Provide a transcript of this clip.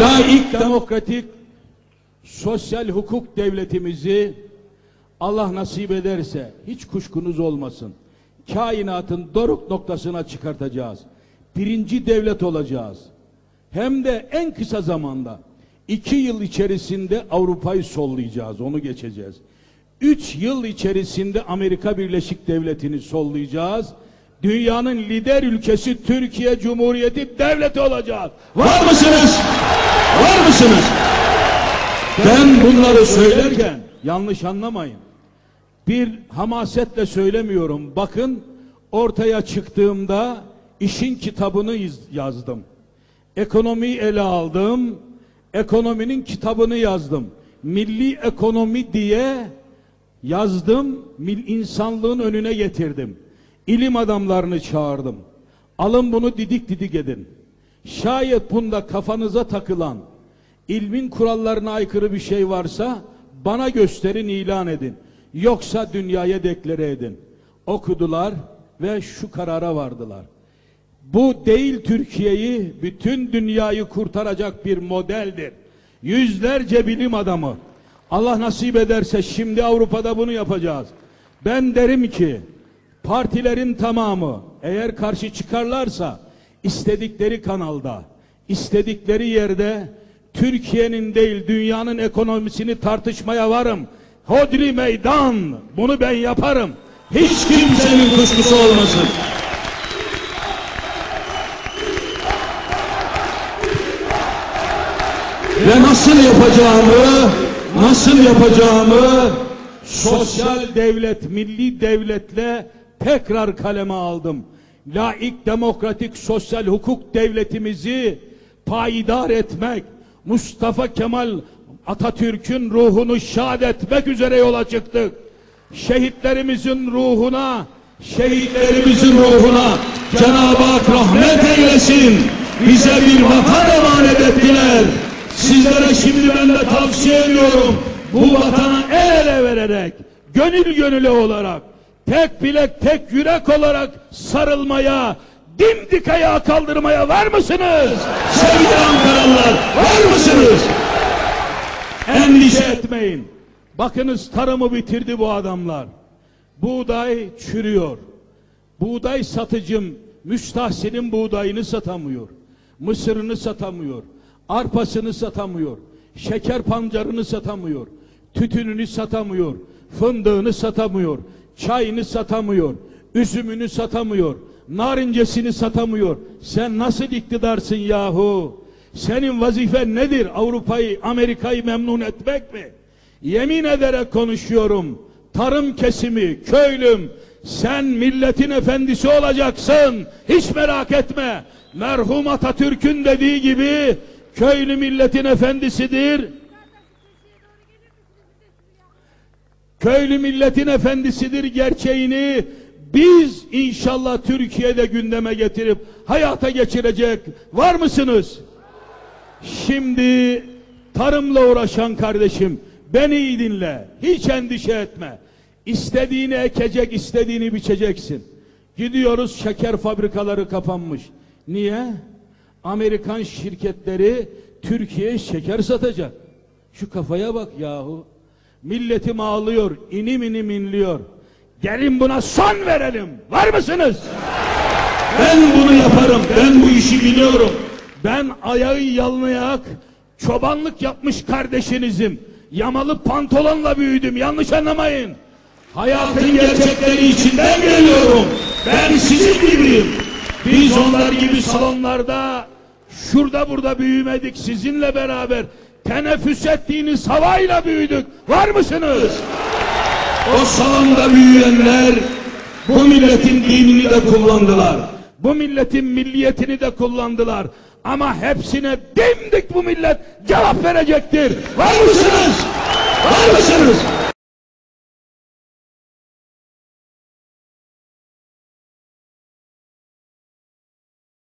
laik, demokratik, sosyal hukuk devletimizi Allah nasip ederse hiç kuşkunuz olmasın. Kainatın doruk noktasına çıkartacağız. Birinci devlet olacağız. Hem de en kısa zamanda iki yıl içerisinde Avrupa'yı sollayacağız, onu geçeceğiz. Üç yıl içerisinde Amerika Birleşik Devleti'ni sollayacağız. Dünyanın lider ülkesi Türkiye Cumhuriyeti devleti olacağız. Var mısınız? Var mısınız? Ben bunları söylerken yanlış anlamayın. Bir hamasetle söylemiyorum. Bakın ortaya çıktığımda işin kitabını yazdım. Ekonomiyi ele aldım. Ekonominin kitabını yazdım. Milli ekonomi diye yazdım. Mil insanlığın önüne getirdim. İlim adamlarını çağırdım. Alın bunu didik didik edin. Şayet bunda kafanıza takılan ilmin kurallarına aykırı bir şey varsa bana gösterin ilan edin. Yoksa dünyaya deklare edin. Okudular ve şu karara vardılar. Bu değil Türkiye'yi, bütün dünyayı kurtaracak bir modeldir. Yüzlerce bilim adamı. Allah nasip ederse şimdi Avrupa'da bunu yapacağız. Ben derim ki partilerin tamamı eğer karşı çıkarlarsa istedikleri kanalda, istedikleri yerde Türkiye'nin değil dünyanın ekonomisini tartışmaya varım. Hodri meydan. Bunu ben yaparım. Hiç kimsenin kuşkusu olmasın. Ve nasıl yapacağımı, nasıl yapacağımı sosyal devlet, milli devletle tekrar kaleme aldım. Laik, demokratik, sosyal hukuk devletimizi payidar etmek, Mustafa Kemal Atatürk'ün ruhunu şad etmek üzere yola çıktık. Şehitlerimizin ruhuna, şehitlerimizin ruhuna Cenab-ı Hak rahmet eylesin. Bize bir vatan emanet ettiler. Sizlere şimdi ben de tavsiye ediyorum. Bu vatana el ele vererek, gönül gönüle olarak, tek bilek tek yürek olarak sarılmaya, dimdik ayağa kaldırmaya var mısınız? Sevgili Ankaralılar var mısınız? Endişe etmeyin. Bakınız tarımı bitirdi bu adamlar. Buğday çürüyor. Buğday satıcım müstahsinin buğdayını satamıyor. Mısırını satamıyor. Arpasını satamıyor. Şeker pancarını satamıyor. Tütününü satamıyor. Fındığını satamıyor. Çayını satamıyor. Üzümünü satamıyor. Narincesini satamıyor. Sen nasıl iktidarsın yahu? Senin vazifen nedir? Avrupa'yı, Amerika'yı memnun etmek mi? Yemin ederek konuşuyorum. Tarım kesimi, köylüm, sen milletin efendisi olacaksın. Hiç merak etme. Merhum Atatürk'ün dediği gibi köylü milletin efendisidir. Köylü milletin efendisidir gerçeğini biz inşallah Türkiye'de gündeme getirip hayata geçirecek. Var mısınız? Şimdi tarımla uğraşan kardeşim beni iyi dinle. Hiç endişe etme. İstediğini ekecek, istediğini biçeceksin. Gidiyoruz şeker fabrikaları kapanmış. Niye? Amerikan şirketleri Türkiye'ye şeker satacak. Şu kafaya bak yahu. Milletim ağlıyor, inim inim inliyor. Gelin buna son verelim. Var mısınız? Ben bunu yaparım. Ben bu işi biliyorum. Ben ayağı yalmayak, çobanlık yapmış kardeşinizim. Yamalı pantolonla büyüdüm. Yanlış anlamayın. Hayatın gerçekleri içinden geliyorum. Ben sizin gibiyim. Biz onlar gibi salonlarda şurada burada büyümedik sizinle beraber. Teneffüs ettiğiniz havayla büyüdük. Var mısınız? O salonda büyüyenler bu milletin dinini de kullandılar. Bu milletin milliyetini de kullandılar. Ama hepsine dimdik bu millet cevap verecektir. Var mısınız? Var mısınız?